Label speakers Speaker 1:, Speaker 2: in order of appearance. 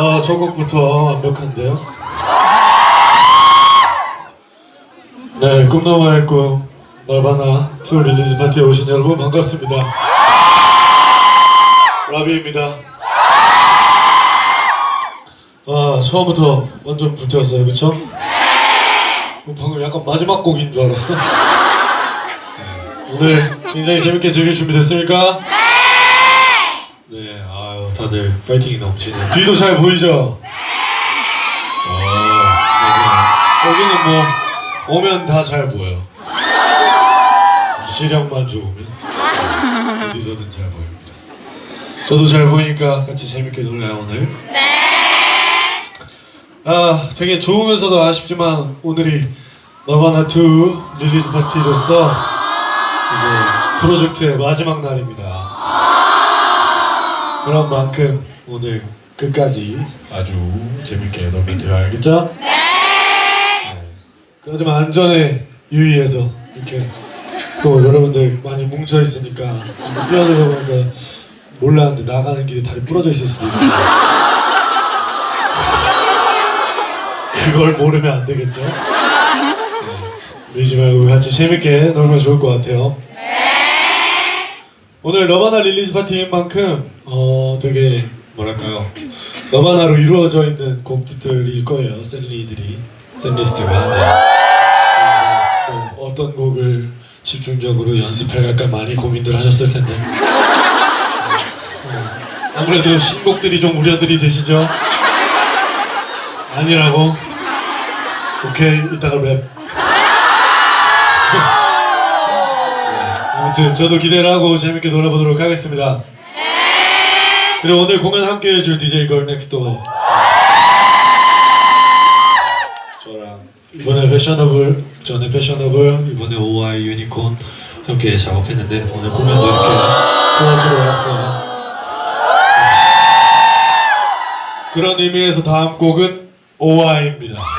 Speaker 1: 아, 저 곡부터 완벽한데요? 네, 꿈나무의 꿈, 날바나 투 릴리즈 파티에 오신 여러분 반갑습니다. 라비입니다. 아, 처음부터 완전 불태웠어요, 그쵸? 어, 방금 약간 마지막 곡인 줄 알았어. 오늘 굉장히 재밌게 즐길 준비 됐습니까? 네, 다들 파이팅이 넘치네. 뒤도 잘 보이죠? 어, 네. 여기는 뭐, 오면 다 잘 보여. 시력만 좋으면, 어디서든 잘 보입니다. 저도 잘 보이니까 같이 재밌게 놀아요, 오늘. 아, 되게 좋으면서도 아쉽지만, 오늘이 너바나2 릴리즈 파티로서, 이제, 프로젝트의 마지막 날입니다. 그런 만큼 오늘 끝까지 아주 재밌게 돼요 알겠죠? 네. 그렇지만 안전에 유의해서 이렇게 또 여러분들 많이 뭉쳐 있으니까 뛰어들어가 보니까 몰랐는데 나가는 길에 다리 부러져 있을 수도 있고 그걸 모르면 안 되겠죠? 네. 밀지 말고 같이 재밌게 놀면 좋을 것 같아요. 오늘 너바나 릴리즈 파티인 만큼 어 되게 뭐랄까요 너바나로 이루어져 있는 곡들일 거예요 샌리들이 샌리스트가 네. 어, 뭐 어떤 곡을 집중적으로 연습해 갈까 많이 고민들 하셨을 텐데 어, 아무래도 신곡들이 좀 우려들이 되시죠? 아니라고? 오케이 이따가 랩 아무튼 저도 기대를 하고 재밌게 놀아보도록 하겠습니다. 그리고 오늘 공연 함께 해줄 DJ 걸 넥스도 저랑 이번에 패셔너블 전에 패셔너블 이번에 OI 유니콘 함께 작업했는데 오늘 공연도 이렇게 도와주러 왔어요. 그런 의미에서 다음 곡은 OI입니다.